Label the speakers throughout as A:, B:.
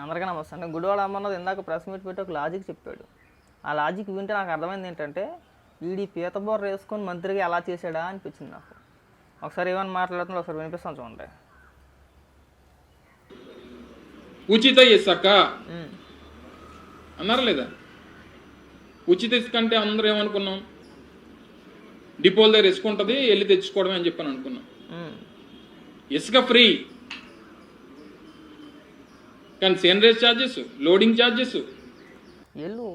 A: అందరికీ నమస్తే. గుడివాడ అమ్మన్నది ఇందాక ప్రెస్ మీట్ పెట్టి ఒక లాజిక్ చెప్పాడు. ఆ లాజిక్ వింటే నాకు అర్థమైంది ఏంటంటే వీడి పీత బోర్ర వేసుకొని మంత్రిగా ఎలా చేశాడా అనిపించింది నాకు. ఒకసారి ఏమైనా మాట్లాడుతున్నా ఒకసారి వినిపిస్తాను చూడండి.
B: ఉచిత ఇసుక. అన్నారా లేదా? ఉచిత ఇసుక అంటే అందరూ ఏమనుకున్నాం? డిపోల దగ్గర ఇసుక ఉంటుంది వెళ్ళి తెచ్చుకోవడమే అని చెప్పని అనుకున్నాం. ఇసుక ఫ్రీ. కానీ సేనరేజ్ ఛార్జెస్ లోడింగ్ ఛార్జెస్
A: ఎల్లు.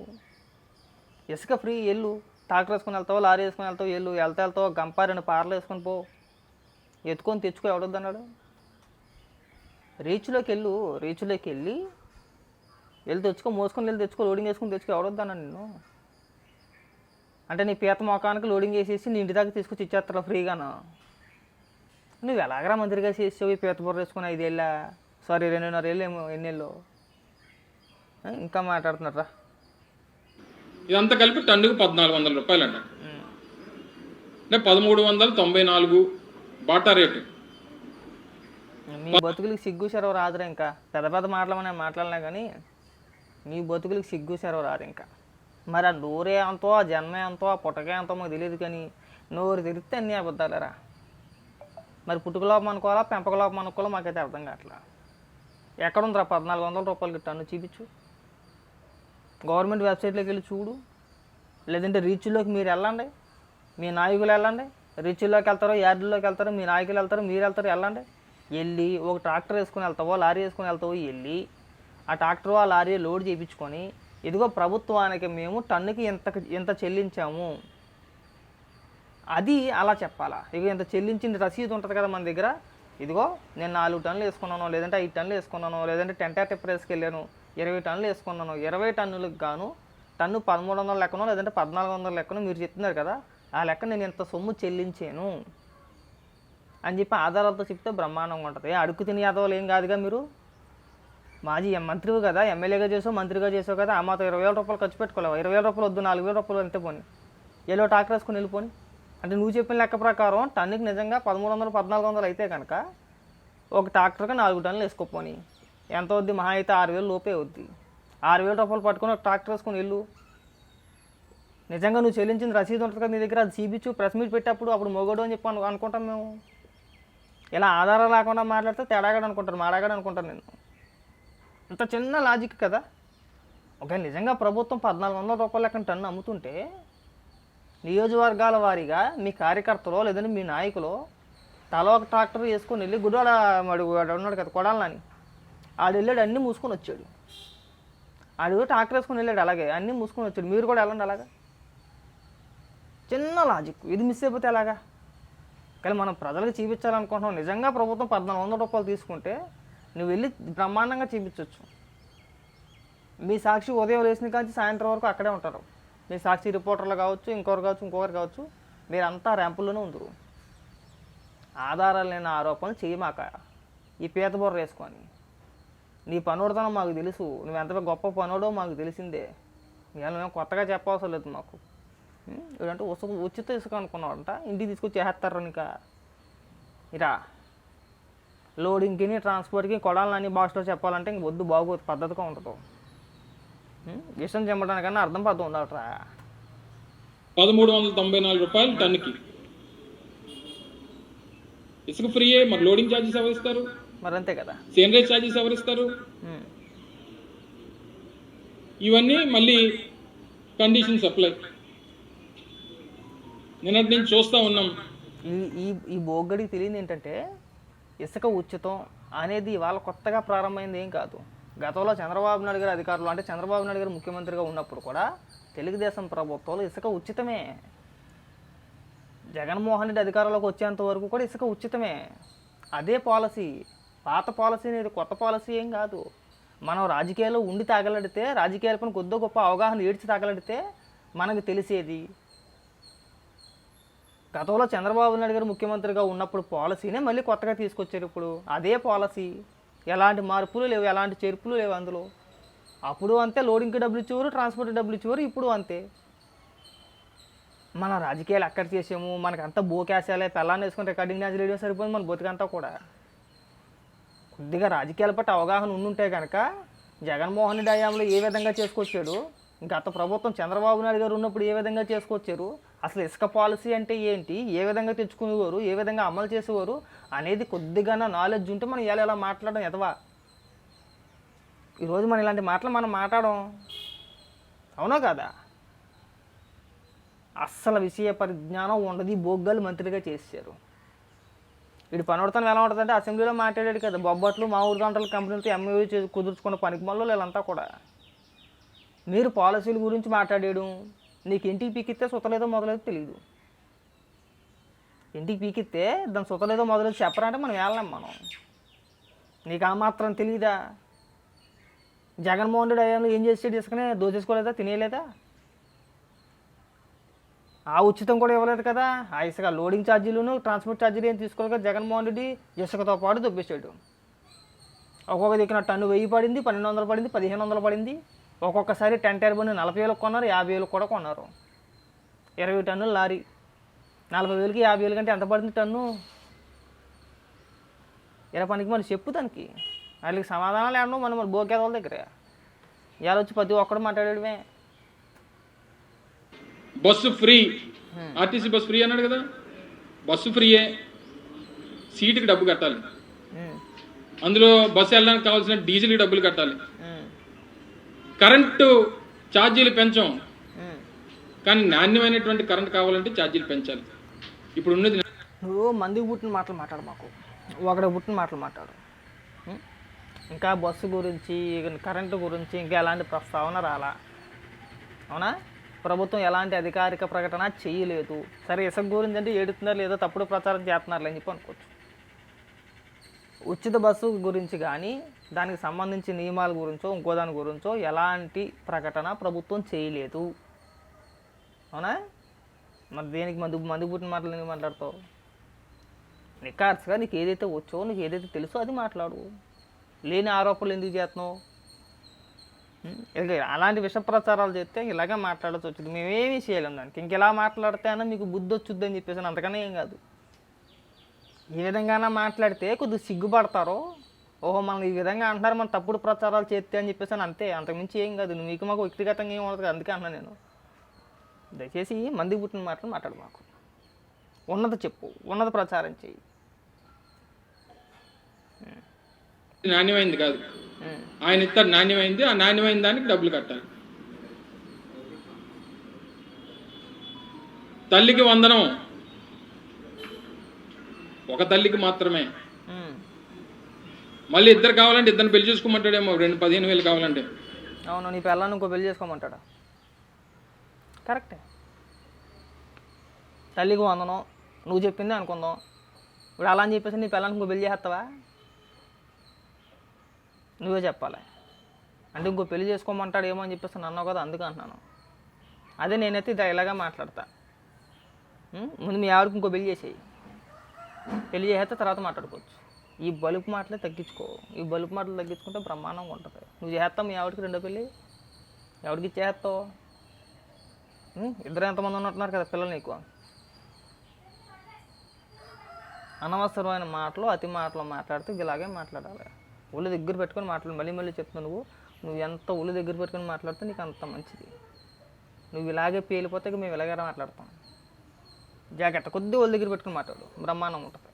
A: ఇసుక ఫ్రీ ఎల్లు. ట్రాక్టర్ వేసుకొని వెళ్తావు లారీ వేసుకొని వెళ్తావు ఎల్లు? వెళ్తా వెళ్తావు గంప రెండు పార్లు వేసుకొని పో. ఎత్తుకొని తెచ్చుకో ఎవడొద్దన్నాడు రీచ్లోకి వెళ్ళు రీచ్లోకి వెళ్ళి వెళ్ళి తెచ్చుకో మోసుకొని వెళ్ళి తెచ్చుకో లోడింగ్ వేసుకొని తెచ్చుకో ఎవడొద్దన్నాడు నిన్ను. అంటే నీ పీత మొఖానికి లోడింగ్ వేసేసి నీ ఇంటి దాకా తీసుకొచ్చి ఇచ్చేస్తారు ఫ్రీగాను? నువ్వు ఎలాగరా మంత్రిగా చేసావు ఈ పీత బుర్ర వేసుకుని ఐదేళ్ళ? సారీ రెండున్నర ఏళ్ళు ఏమో ఎన్నేళ్ళు? ఇంకా మాట్లాడుతున్నారా
B: ఇదంతా కలిపి టన్నుకు పద్నాలుగు వందల రూపాయలు అంట అంటే పదమూడు వందల తొంభై నాలుగు బాటా రేటు.
A: మీ బతుకులకి సిగ్గు సెరవు రాదురా ఇంకా. పెద్ద పెద్ద మాటలమనే మాట్లాడలే కానీ మీ బతుకులకి సిగ్గు సెరవు రాదు ఇంకా. మరి ఆ నోరే అంతో ఆ జన్మే అంతో ఆ పుట్టకే అంతో మాకు తెలియదు కానీ నోరు తెరిస్తే అన్నీ అబద్ధాలేరా? మరి పుట్టుకలోపం అనుకోవాలా పెంపకలోపం అనుకోవాలా మాకైతే అర్థం కావట్లా. ఎక్కడుందిరా పద్నాలుగు వందల రూపాయలకి టన్ను చూపించు. గవర్నమెంట్ వెబ్సైట్లోకి వెళ్ళి చూడు. లేదంటే రీచ్లోకి మీరు వెళ్ళండి. మీ నాయకులు వెళ్ళండి. రీచ్లోకి వెళ్తారో యార్డుల్లోకి వెళ్తారో మీ నాయకులు వెళ్తారో మీరు వెళ్తారో వెళ్ళండి. వెళ్ళి ఒక ట్రాక్టర్ వేసుకుని వెళ్తావో లారీ వేసుకుని వెళ్తావో వెళ్ళి ఆ ట్రాక్టర్ ఆ లారీ లోడ్ చేయించుకొని ఇదిగో ప్రభుత్వానికి మేము టన్నుకి ఎంత ఎంత చెల్లించాము. అది అలా చెప్పాలా? ఇక ఇంత చెల్లించిన రసీదు ఉంటుంది కదా మన దగ్గర. ఇదిగో నేను నాలుగు టన్నులు వేసుకున్నాను లేదంటే ఐదు టన్నులు వేసుకున్నాను లేదంటే టెంటర్ టిప్పర్ వేసుకెళ్ళాను ఇరవై టన్నులు వేసుకున్నాను ఇరవై టన్నులకు గాను టన్ను పదమూడు వందల లెక్కనో లేదంటే పద్నాలుగు వందల లెక్కనో మీరు చెప్తున్నారు కదా ఆ లెక్క నేను ఇంత సొమ్ము చెల్లించాను? అని చెప్పి ఆధారాలతో చెప్తే బ్రహ్మాండంగా ఉంటుంది. అడుగు తిని యాదవులు ఏం కాదుగా మీరు? మాజీ ఎం- మంత్రివి కదా ఎమ్మెల్యేగా చేసావు మంత్రిగా చేసావు కదా ఆ మాతో ఇరవై వేల రూపాయలు ఖర్చు పెట్టుకోలేవు? ఇరవై వేల రూపాయలు వద్దు నాలుగు వేల రూపాయలు అంతే పోని. ఏలో టాక్టర్ వేసుకొని వెళ్ళిపోని. అంటే నువ్వు చెప్పిన లెక్క ప్రకారం టన్నుకి నిజంగా పదమూడు వందలు పద్నాలుగు వందలు అయితే కనుక ఒక ట్రాక్టర్కి నాలుగు టన్నులు వేసుకోపోని. ఎంత అవుద్ది? మహా అయితే ఆరు వేలు లోపే అవుద్ది. ఆరు వేల రూపాయలు పట్టుకొని ఒక ట్రాక్టర్ వేసుకొని వెళ్ళు. నిజంగా నువ్వు చెల్లించిన రసీదు ఉంటుంది కదా నీ దగ్గర? అది చూపించు ప్రెస్ మీట్ పెట్టేప్పుడు అప్పుడు మొగడు అని చెప్పి అనుకుంటాం మేము. ఇలా ఆధారం లేకుండా మాట్లాడితే తేడాగాడు అనుకుంటారు మాడాగాడు అనుకుంటారు నేను. ఇంత చిన్న లాజిక్ కదా. ఒక నిజంగా ప్రభుత్వం పద్నాలుగు వందల రూపాయల లెక్కన టన్ను అమ్ముతుంటే నియోజకవర్గాల వారీగా మీ కార్యకర్తలో లేదంటే మీ నాయకులు తల ఒక ట్రాక్టర్ వేసుకొని వెళ్ళి గుడివాడ వాడు వాడు ఉన్నాడు కదా కొడాలని ఆడు వెళ్ళాడు అన్నీ మూసుకొని వచ్చాడు. ఆడు ట్రాక్టర్ వేసుకొని వెళ్ళాడు అలాగే అన్నీ మూసుకొని వచ్చాడు. మీరు కూడా వెళ్ళండి అలాగా. చిన్న లాజిక్. ఇది మిస్ అయిపోతే ఎలాగా? కానీ మనం ప్రజలకు చూపించాలనుకుంటున్నాం. నిజంగా ప్రభుత్వం పద్నాలుగు వందల రూపాయలు తీసుకుంటే నువ్వు వెళ్ళి బ్రహ్మాండంగా చూపించవచ్చు మీ సాక్షి ఉదయం లేచిన కాంచి సాయంత్రం వరకు అక్కడే ఉంటారు. మీ సాక్షి రిపోర్టర్లు కావచ్చు ఇంకొకరు కావచ్చు ఇంకొకరు కావచ్చు మీరంతా ర్యాంపుల్లోనే ఉందరు. ఆధారాలు లేని ఆరోపణలు చేయమాక ఈ పీత బుర్ర వేసుకొని. నీ పనోడుతనం మాకు తెలుసు నువ్వు ఎంత గొప్ప పనోడో మాకు తెలిసిందే. ఇవాళ మేము కొత్తగా చెప్పవసరం లేదు మాకు. ఏంటంటే ఇదంటే ఉసుక ఉచిత ఇసుక అనుకున్నాడంట ఇంటికి తీసుకొచ్చి చేస్తారు ఇంకా ఇరా. లోడింగ్కి ట్రాన్స్పోర్ట్కి కొడాలని భాషలో చెప్పాలంటే ఇంక వద్దు బాగోదు పద్ధతిగా ఉండదు. విషయం చెమ్మడానికన్నా అర్థం పద్ధతి ఉండవట్రా
B: పదమూడు వందల తొంభై నాలుగు రూపాయలు టన్నుకి. ఇసుక ఫ్రీయే మరి లోడింగ్ ఛార్జెస్ ఎవరిస్తారు?
A: మరి అంతే కదా.
B: సేనరేజ్ ఛార్జెస్ ఎవరిస్తారు. ఇవన్నీ మళ్ళీ కండిషన్ సప్లై. నిన్నటి నుంచి చూస్తూ ఉన్నాం.
A: ఈ ఈ ఈ బోగ్గడికి తెలియదు ఏంటంటే ఇసుక ఉచితం అనేది ఇవాళ కొత్తగా ప్రారంభమైంది ఏం కాదు. గతంలో చంద్రబాబు నాయుడు గారు అధికారులు అంటే చంద్రబాబు నాయుడు గారు ముఖ్యమంత్రిగా ఉన్నప్పుడు కూడా తెలుగుదేశం ప్రభుత్వంలో ఇసుక ఉచితమే. జగన్మోహన్ రెడ్డి అధికారంలోకి వచ్చేంత వరకు కూడా ఇసుక ఉచితమే. అదే పాలసీ పాత పాలసీ అనేది కొత్త పాలసీ ఏం కాదు. మనం రాజకీయాల్లో ఉండి తాగలడితే రాజకీయాలపైన కొద్దో గొప్ప అవగాహన ఏడ్చి తాగలడితే మనకు తెలిసేది. గతంలో చంద్రబాబు నాయుడు గారు ముఖ్యమంత్రిగా ఉన్నప్పుడు పాలసీనే మళ్ళీ కొత్తగా తీసుకొచ్చారు ఇప్పుడు. అదే పాలసీ. ఎలాంటి మార్పులు లేవు ఎలాంటి చేర్పులు లేవు అందులో. అప్పుడు అంతే లోడింగ్కి డబ్బులు ఇచ్చేవారు ట్రాన్స్పోర్ట్ డబ్బులు ఇచ్చేవారు ఇప్పుడు అంతే. మన రాజకీయాలు ఎక్కడ చేసాము మనకంతా బోకేసాలే పెళ్ళాన్ని వేసుకుని రికార్డింగ్ డ్యాన్స్ రేడియో సరిపోయింది మన బతుకంతా కూడా. కొద్దిగా రాజకీయాల పట్ల అవగాహన ఉండుంటే కనుక జగన్మోహన్ రెడ్డి హయాంలో ఏ విధంగా చేసుకొచ్చాడు గత ప్రభుత్వం చంద్రబాబు నాయుడు గారు ఉన్నప్పుడు ఏ విధంగా చేసుకొచ్చారు అసలు ఇసుక పాలసీ అంటే ఏంటి? ఏ విధంగా తెచ్చుకునేవారు? ఏ విధంగా అమలు చేసేవారు? అనేది కొద్దిగా నాలెడ్జ్ ఉంటే మనం ఎలా ఎలా మాట్లాడడం ఎదవా? ఈరోజు మనం ఇలాంటి మాటలు మనం మాట్లాడడం అవునా కదా? అస్సలు విషయ పరిజ్ఞానం ఉండదు బొగ్గలు మంత్రిగా చేశారు. వీడు పనవడతాను ఎలా ఉంటుందంటే అసెంబ్లీలో మాట్లాడాడు కదా బొబ్బట్లు మా ఊరి గంటల కంపెనీలతో ఎంఏ కుదుర్చుకున్న పనికి మళ్ళీ వీళ్ళంతా కూడా. మీరు పాలసీల గురించి మాట్లాడాడు నీకు ఇంటికి పీకిస్తే సుతలేదో మొదలేదో తెలియదు ఇంటికి పీకిస్తే దాని సుతలేదో మొదలేదో చెప్పరంటే మనం వెళ్ళాం మనం. నీకు ఆ మాత్రం తెలియదా జగన్మోహన్ రెడ్డి అయ్యాలో ఏం చేసాడు ఇసుకనే దోచేసుకోలేదా? తినేయలేదా? ఆ ఉచితం కూడా ఇవ్వలేదు కదా? ఆ ఇసుక లోడింగ్ ఛార్జీలను ట్రాన్స్పోర్ట్ ఛార్జీలు ఏం తీసుకోలేదు జగన్మోహన్ రెడ్డి ఇసుకతో పాటు దొబ్బేశాడు. ఒక్కొక్క దిక్కున టన్ను వెయ్యి పడింది పన్నెండు వందలు పడింది పదిహేను వందలు పడింది. ఒక్కొక్కసారి టెన్ టైర్ బండి నలభై వేలకు కొన్నారు యాభై వేలకు కూడా కొన్నారు. ఇరవై టన్నులు లారీ. నలభై వేలకి యాభై వేలు కంటే ఎంత పడింది టన్ను? ఇరవై పనికి మరి చెప్పు దానికి. వాళ్ళకి సమాధానాలు ఏమన్నా మనం మరి బోకేద వాళ్ళ దగ్గర. ఇవాళ వచ్చి ప్రతి ఒక్కడు మాట్లాడేయడమే.
B: Bus free. RTC bus free అన్నాడు కదా? బస్సు ఫ్రీయే. సీటుకి డబ్బు కట్టాలి. అందులో బస్సు వెళ్ళడానికి కావాల్సిన డీజిల్కి డబ్బులు కట్టాలి. కరెంటు ఛార్జీలు పెంచాం. కానీ నాణ్యమైనటువంటి కరెంట్ కావాలంటే ఛార్జీలు పెంచాలి. ఇప్పుడు ఉన్నది
A: నువ్వు మందికి పుట్టిన మాటలు మాట్లాడు మాకు. ఒకటి పుట్టిన మాటలు మాట్లాడు? ఇంకా బస్సు గురించి కరెంటు గురించి ఇంకా ఎలాంటి ప్రస్తావన రాలా? అవునా? ప్రభుత్వం ఎలాంటి అధికారిక ప్రకటన చేయలేదు. సరే ఇసుక గురించి అంటే ఏడుతున్నారు లేదో తప్పుడు ప్రచారం చేస్తున్నారు అని చెప్పి అనుకోవచ్చు. ఉచిత బస్సు గురించి కానీ దానికి సంబంధించిన నియమాల గురించో ఇంకో దాని గురించో ఎలాంటి ప్రకటన ప్రభుత్వం చేయలేదు. అవునా? మరి దేనికి మందు మందు పుట్టిన మాటలు ఎందుకు మాట్లాడతావు? నికార్స్గా నీకు ఏదైతే వచ్చో నీకు ఏదైతే తెలుసో అది మాట్లాడు. లేని ఆరోపణలు ఎందుకు చేస్తున్నావు? అలాంటి విష ప్రచారాలు చేస్తే ఇలాగే మాట్లాడాల్సి వచ్చింది. మేమేమీ చేయలేం దానికి. ఇంకెలా మాట్లాడితే అన్న మీకు బుద్ధి వచ్చుద్ది అని చెప్పేసి అంతకనే ఏం కాదు. ఏ విధంగానే మాట్లాడితే కొద్దిగా సిగ్గుపడతారో? ఓహో మనం ఈ విధంగా అంటున్నారు మనం తప్పుడు ప్రచారాలు చేస్తే అని చెప్పేసి అని అంతే. అంతకుమించి ఏం కాదు. మీకు మాకు వ్యక్తిగతంగా ఏం ఉండదు అందుకే అన్నా నేను. దయచేసి మంది పుట్టిన మాటలు మాట్లాడు మాకు. ఉన్నది చెప్పు ఉన్నది ప్రచారం చెయ్యి.
B: నాణ్యమైంది కాదు. ఆయన ఇస్తారు నాణ్యమైంది. ఆ నాణ్యమైన దానికి డబ్బులు కట్టాలి. తల్లికి వందనం. ఒక తల్లికి మాత్రమే. మళ్ళీ ఇద్దరు కావాలంటే ఇద్దరు పెళ్ళి చేసుకోమంటాడేమో రెండు పదిహేను వేలు కావాలంటే.
A: అవును నీ పిల్లని ఇంకో పెళ్ళి చేసుకోమంటాడా? కరెక్టే తల్లికి వందనం నువ్వు చెప్పింది అనుకుందాం. ఇప్పుడు అలా అని చెప్పేసి నీ పిల్లని ఇంకో పెళ్ళి చేస్తావా? నువ్వే చెప్పాలి. అంటే ఇంకో పెళ్ళి చేసుకోమంటాడు ఏమో అని చెప్పేసి నన్ను కదా అందుకు అంటున్నాను. అదే నేనైతే ఇది ఇలాగా మాట్లాడతా? ముందు మీ ఆవిడకి ఇంకో పెళ్ళి చేసేయి. పెళ్ళి చేస్తే తర్వాత మాట్లాడుకోవచ్చు. ఈ బలుపు మాటలే తగ్గించుకో. ఈ బలుపు మాటలు తగ్గించుకుంటే బ్రహ్మాండంగా ఉంటుంది. నువ్వు చేస్తావు మీ ఆవిడకి రెండో పెళ్ళి ఎవరికి ఇచ్చేస్తావు? ఇద్దరు ఎంతమంది ఉన్నట్టున్నారు కదా పిల్లలు నీకు? అనవసరమైన మాటలు అతి మాటలు మాట్లాడితే ఇలాగే మాట్లాడాలి. ఒళ్ళు దగ్గర పెట్టుకొని మాట్లాడు. మళ్ళీ మళ్ళీ చెప్తున్నావు నువ్వు. నువ్వు ఎంత ఒళ్ళు దగ్గర పెట్టుకొని మాట్లాడితే నీకు అంత మంచిది. నువ్వు ఇలాగే పేలిపోతే ఇక మేము ఇలాగే మాట్లాడతాం. జాగ్రత్త కొద్ది ఒళ్ళు దగ్గర పెట్టుకుని మాట్లాడు. బ్రహ్మాండం ఉంటుంది.